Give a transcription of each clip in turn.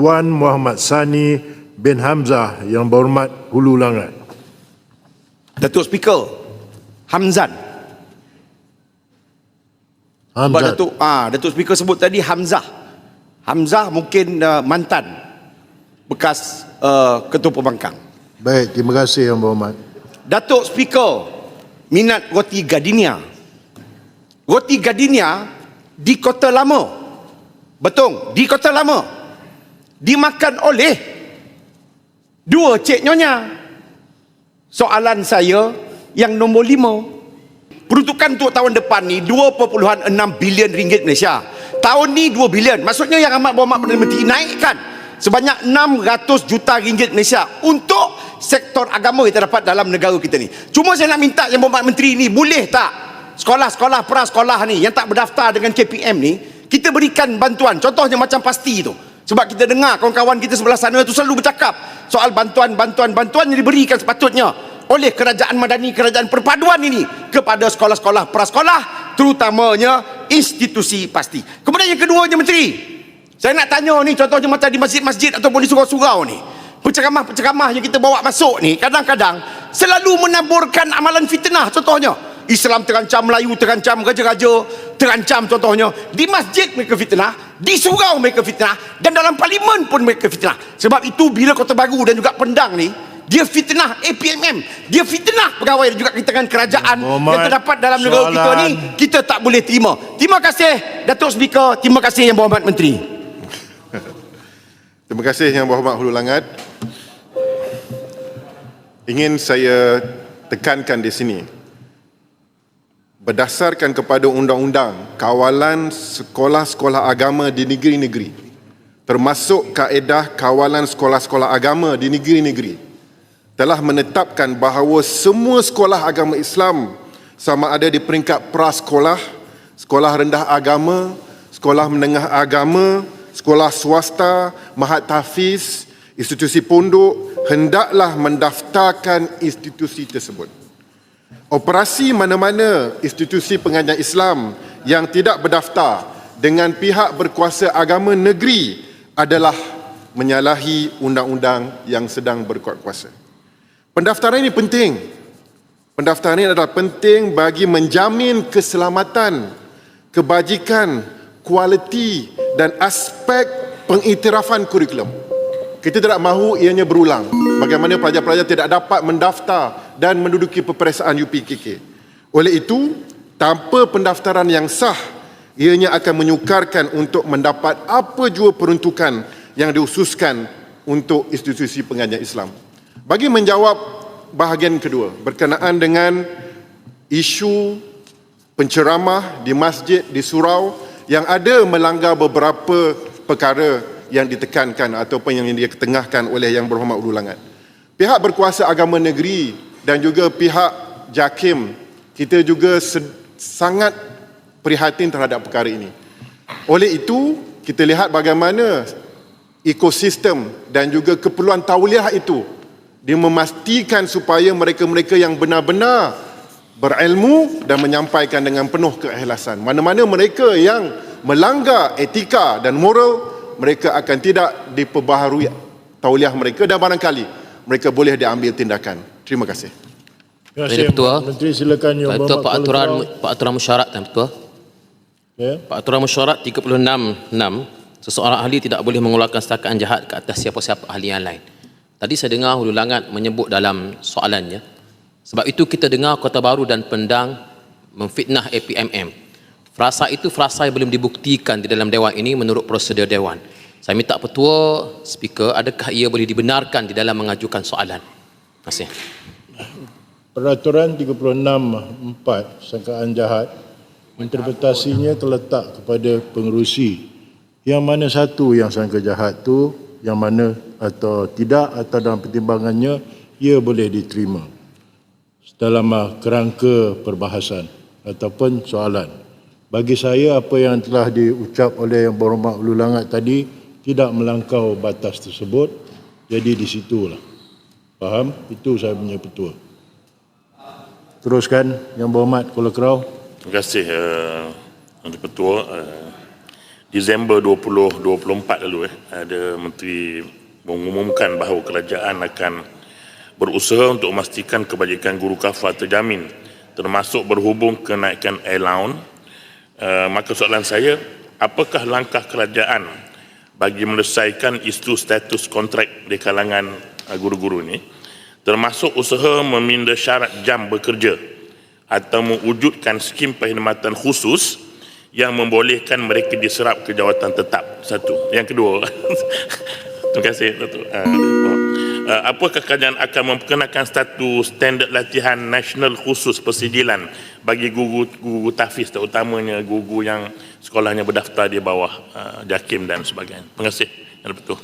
Tuan Muhammad Sani bin Hamzah yang berhormat Hulu Langat. Datuk Speaker Hamzan. Sebab Hamzah. Datuk ah Datuk Speaker sebut tadi Hamzah. Hamzah mungkin uh, mantan bekas uh, ketua pembangkang. Baik, terima kasih yang berhormat. Datuk Speaker minat roti gardenia. Roti gardenia di Kota Lama. Betul, di Kota Lama. Dimakan oleh dua cik nyonya. Soalan saya yang nombor lima. Peruntukan untuk tahun depan ni 2.6 bilion ringgit Malaysia. Tahun ni 2 bilion. Maksudnya yang amat berhormat Perdana Menteri naikkan sebanyak 600 juta ringgit Malaysia untuk sektor agama kita dapat dalam negara kita ni. Cuma saya nak minta yang berhormat Menteri ni boleh tak sekolah-sekolah prasekolah ni yang tak berdaftar dengan KPM ni kita berikan bantuan. Contohnya macam pasti tu. Sebab kita dengar kawan-kawan kita sebelah sana tu selalu bercakap soal bantuan-bantuan-bantuan yang diberikan sepatutnya oleh kerajaan madani, kerajaan perpaduan ini kepada sekolah-sekolah prasekolah terutamanya institusi pasti. Kemudian yang keduanya menteri. Saya nak tanya ni contohnya macam di masjid-masjid ataupun di surau-surau ni. Penceramah-penceramah yang kita bawa masuk ni kadang-kadang selalu menaburkan amalan fitnah contohnya. Islam terancam Melayu, terancam raja-raja, terancam contohnya. Di masjid mereka fitnah, di surau mereka fitnah dan dalam parlimen pun mereka fitnah. Sebab itu bila Kota Baru dan juga Pendang ni dia fitnah APMM dia fitnah pegawai dan juga kita kerajaan Muhammad, yang terdapat dalam negara kita ni soalan. kita tak boleh terima terima kasih Datuk Speaker terima kasih Yang Berhormat Menteri Terima kasih Yang Berhormat Hulu Langat. Ingin saya tekankan di sini. Berdasarkan kepada undang-undang kawalan sekolah-sekolah agama di negeri-negeri termasuk kaedah kawalan sekolah-sekolah agama di negeri-negeri telah menetapkan bahawa semua sekolah agama Islam sama ada di peringkat prasekolah, sekolah rendah agama, sekolah menengah agama, sekolah swasta, mahat tahfiz, institusi pondok hendaklah mendaftarkan institusi tersebut. Operasi mana-mana institusi pengajian Islam yang tidak berdaftar dengan pihak berkuasa agama negeri adalah menyalahi undang-undang yang sedang berkuat kuasa. Pendaftaran ini penting. Pendaftaran ini adalah penting bagi menjamin keselamatan, kebajikan, kualiti dan aspek pengiktirafan kurikulum. Kita tidak mahu ianya berulang. Bagaimana pelajar-pelajar tidak dapat mendaftar dan menduduki peperiksaan UPKK. Oleh itu, tanpa pendaftaran yang sah, ianya akan menyukarkan untuk mendapat apa jua peruntukan yang diususkan untuk institusi pengajian Islam. Bagi menjawab bahagian kedua berkenaan dengan isu penceramah di masjid di surau yang ada melanggar beberapa perkara yang ditekankan ataupun yang dia ketengahkan oleh yang berhormat Ulu Langat. Pihak berkuasa agama negeri dan juga pihak JAKIM kita juga sangat prihatin terhadap perkara ini. Oleh itu, kita lihat bagaimana ekosistem dan juga keperluan tauliah itu dia memastikan supaya mereka-mereka yang benar-benar berilmu dan menyampaikan dengan penuh keikhlasan. Mana-mana mereka yang melanggar etika dan moral, mereka akan tidak diperbaharui tauliah mereka dan barangkali mereka boleh diambil tindakan. Terima kasih. Terima kasih, Ketua. Menteri silakan yang Ketua, berhormat. Pak Kepala aturan Surau. Pak aturan mesyuarat Tuan Ketua. Ya. Pak aturan mesyuarat 36.6 seseorang ahli tidak boleh mengeluarkan setakaan jahat ke atas siapa-siapa ahli yang lain. Tadi saya dengar Hulu Langat menyebut dalam soalannya sebab itu kita dengar Kota Baru dan Pendang memfitnah APMM. Frasa itu frasa yang belum dibuktikan di dalam dewan ini menurut prosedur dewan. Saya minta petua speaker adakah ia boleh dibenarkan di dalam mengajukan soalan. Kasih. Peraturan 36.4 sangkaan jahat interpretasinya terletak kepada pengerusi. Yang mana satu yang sangka jahat tu, yang mana atau tidak atau dalam pertimbangannya ia boleh diterima dalam kerangka perbahasan ataupun soalan. Bagi saya apa yang telah diucap oleh yang berhormat Ulu Langat tadi tidak melangkau batas tersebut. Jadi di situlah. Faham? Itu saya punya petua. Teruskan yang berhormat Kuala Kerau. Terima kasih uh, Tuan Ketua. Uh, Disember 2024 lalu eh ada menteri mengumumkan bahawa kerajaan akan berusaha untuk memastikan kebajikan guru kafar terjamin termasuk berhubung kenaikan allowance uh, maka soalan saya apakah langkah kerajaan bagi menyelesaikan isu status kontrak di kalangan uh, guru-guru ini termasuk usaha meminda syarat jam bekerja atau mewujudkan skim perkhidmatan khusus yang membolehkan mereka diserap ke jawatan tetap. Satu. Yang kedua, terima kasih Datuk. Uh, uh, apakah kerajaan akan memperkenalkan status standard latihan nasional khusus persijilan bagi guru guru tahfiz terutamanya guru yang sekolahnya berdaftar di bawah uh, JAKIM dan sebagainya. Terima kasih. Yang betul.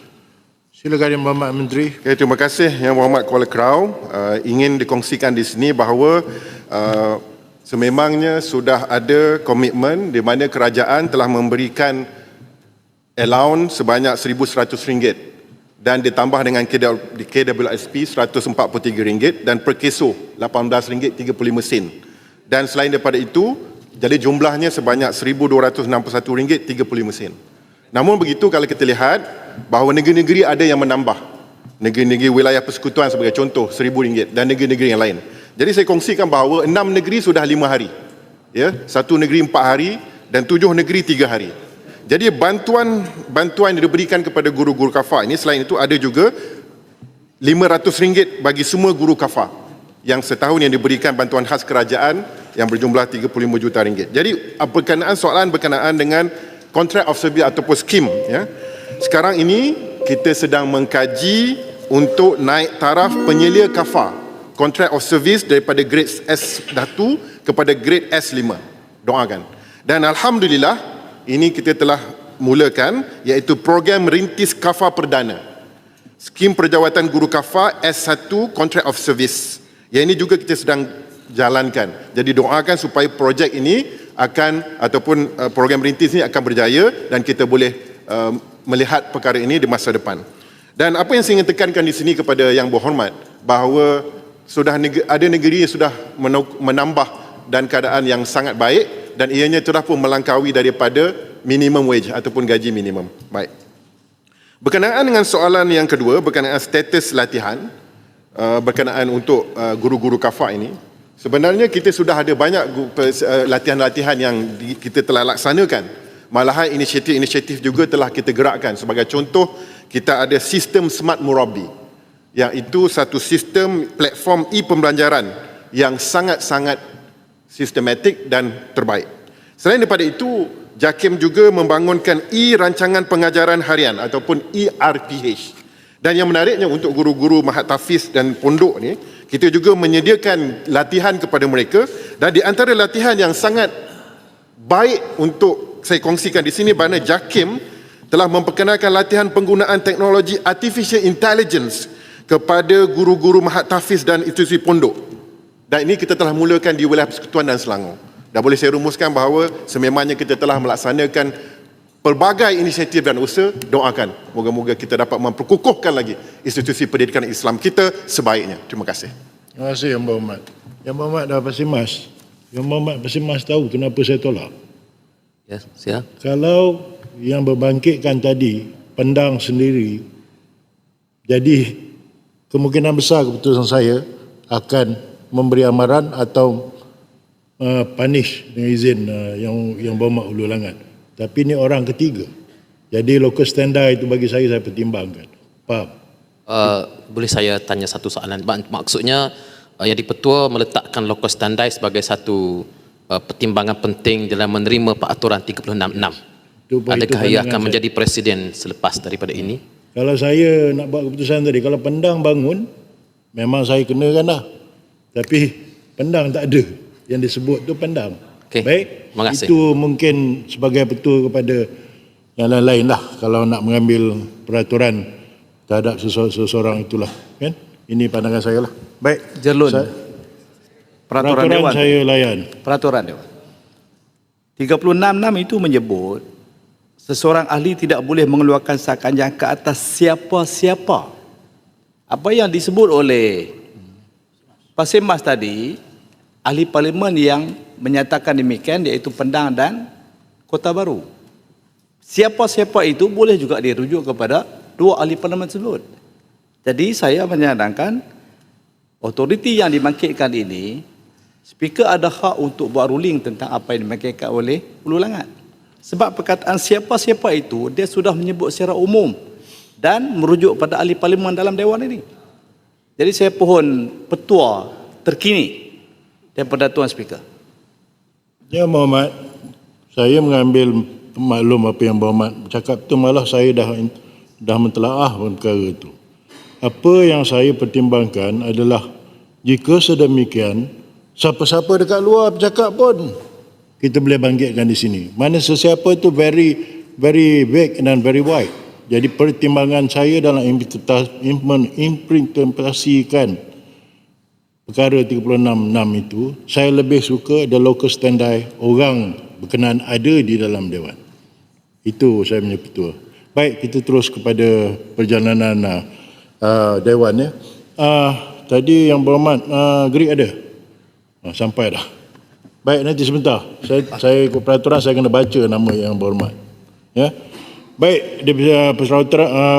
Silakan Yang Berhormat Menteri. Okay, terima kasih Yang Berhormat Kuala Krau. Uh, ingin dikongsikan di sini bahawa uh, sememangnya sudah ada komitmen di mana kerajaan telah memberikan allowance sebanyak RM1,100 dan ditambah dengan KWSP RM143 dan per keso RM18.35. Dan selain daripada itu, jadi jumlahnya sebanyak RM1,261.35. Namun begitu kalau kita lihat bahawa negeri-negeri ada yang menambah. Negeri-negeri wilayah persekutuan sebagai contoh RM1,000 dan negeri-negeri yang lain. Jadi saya kongsikan bahawa enam negeri sudah lima hari. Ya, satu negeri empat hari dan tujuh negeri tiga hari. Jadi bantuan bantuan yang diberikan kepada guru-guru kafar ini selain itu ada juga RM500 bagi semua guru kafar yang setahun yang diberikan bantuan khas kerajaan yang berjumlah 35 juta ringgit. Jadi berkenaan soalan berkenaan dengan contract of service ataupun skim ya. Sekarang ini kita sedang mengkaji untuk naik taraf penyelia kafar contract of service daripada grade S1 kepada grade S5. Doakan. Dan Alhamdulillah, ini kita telah mulakan iaitu program rintis kafa perdana. Skim perjawatan guru kafa S1 contract of service. Yang ini juga kita sedang jalankan. Jadi doakan supaya projek ini akan ataupun uh, program rintis ini akan berjaya dan kita boleh uh, melihat perkara ini di masa depan. Dan apa yang saya ingin tekankan di sini kepada yang berhormat bahawa sudah negeri, ada negeri yang sudah menambah dan keadaan yang sangat baik dan ianya telah pun melangkaui daripada minimum wage ataupun gaji minimum. Baik. Berkenaan dengan soalan yang kedua berkenaan status latihan uh, berkenaan untuk uh, guru-guru kafa ini sebenarnya kita sudah ada banyak uh, latihan-latihan yang kita telah laksanakan. Malahan inisiatif-inisiatif juga telah kita gerakkan. Sebagai contoh, kita ada sistem smart murabi yang itu satu sistem platform e-pembelajaran yang sangat-sangat sistematik dan terbaik. Selain daripada itu, JAKIM juga membangunkan e-rancangan pengajaran harian ataupun ERPH. Dan yang menariknya untuk guru-guru Mahat Tafiz dan pondok ni, kita juga menyediakan latihan kepada mereka dan di antara latihan yang sangat baik untuk saya kongsikan di sini kerana JAKIM telah memperkenalkan latihan penggunaan teknologi artificial intelligence kepada guru-guru mahat tafiz dan institusi pondok. Dan ini kita telah mulakan di wilayah Persekutuan dan Selangor. Dan boleh saya rumuskan bahawa sememangnya kita telah melaksanakan pelbagai inisiatif dan usaha, doakan. Moga-moga kita dapat memperkukuhkan lagi institusi pendidikan Islam kita sebaiknya. Terima kasih. Terima kasih Yang Berhormat. Yang Berhormat dah pasti mas. Yang Berhormat pasti mas tahu kenapa saya tolak. Ya, siap. Kalau yang berbangkitkan tadi, pendang sendiri, jadi kemungkinan besar keputusan saya akan memberi amaran atau uh, punish dengan izin uh, yang yang bermak ulu langat. Tapi ini orang ketiga. Jadi local standard itu bagi saya saya pertimbangkan. Faham? Uh, boleh saya tanya satu soalan? Mak- Maksudnya uh, yang dipetua meletakkan local standard sebagai satu uh, pertimbangan penting dalam menerima peraturan 366. Itu- itu Adakah ia akan saya. menjadi presiden selepas daripada ini? Kalau saya nak buat keputusan tadi, kalau pendang bangun, memang saya kenakan dah. Tapi pendang tak ada. Yang disebut tu pendang. Okey, Baik. terima kasih. Itu mungkin sebagai betul kepada yang lain-lain lah. Kalau nak mengambil peraturan terhadap sese- seseorang itulah. Kan? Ini pandangan saya lah. Baik. Jerlun. Sa- Peraturan, peraturan Dewan. saya layan. Peraturan Dewan. 36.6 itu menyebut seseorang ahli tidak boleh mengeluarkan sakanjang ke atas siapa-siapa. Apa yang disebut oleh Pasir Mas tadi, ahli parlimen yang menyatakan demikian iaitu Pendang dan Kota Baru. siapa-siapa itu boleh juga dirujuk kepada dua ahli parlimen tersebut. Jadi saya menyadangkan otoriti yang dibangkitkan ini speaker ada hak untuk buat ruling tentang apa yang dibangkitkan oleh Ulu Langat. Sebab perkataan siapa-siapa itu dia sudah menyebut secara umum dan merujuk pada ahli parlimen dalam dewan ini. Jadi saya pohon petua terkini daripada tuan speaker. Ya Muhammad, saya mengambil maklum apa yang Muhammad cakap tu malah saya dah dah mentelaah perkara itu. Apa yang saya pertimbangkan adalah jika sedemikian siapa-siapa dekat luar bercakap pun kita boleh bangkitkan di sini. Mana sesiapa itu very very vague dan very wide. Jadi pertimbangan saya dalam implementasikan perkara 366 itu saya lebih suka the local standby orang berkenaan ada di dalam dewan. Itu saya punya petua. Baik kita terus kepada perjalanan uh, dewan ya. Uh, tadi yang berhormat uh, Greek ada? Uh, sampai dah. Baik nanti sebentar. Saya saya peraturan saya kena baca nama yang berhormat ya baik dia uh, peraturan uh,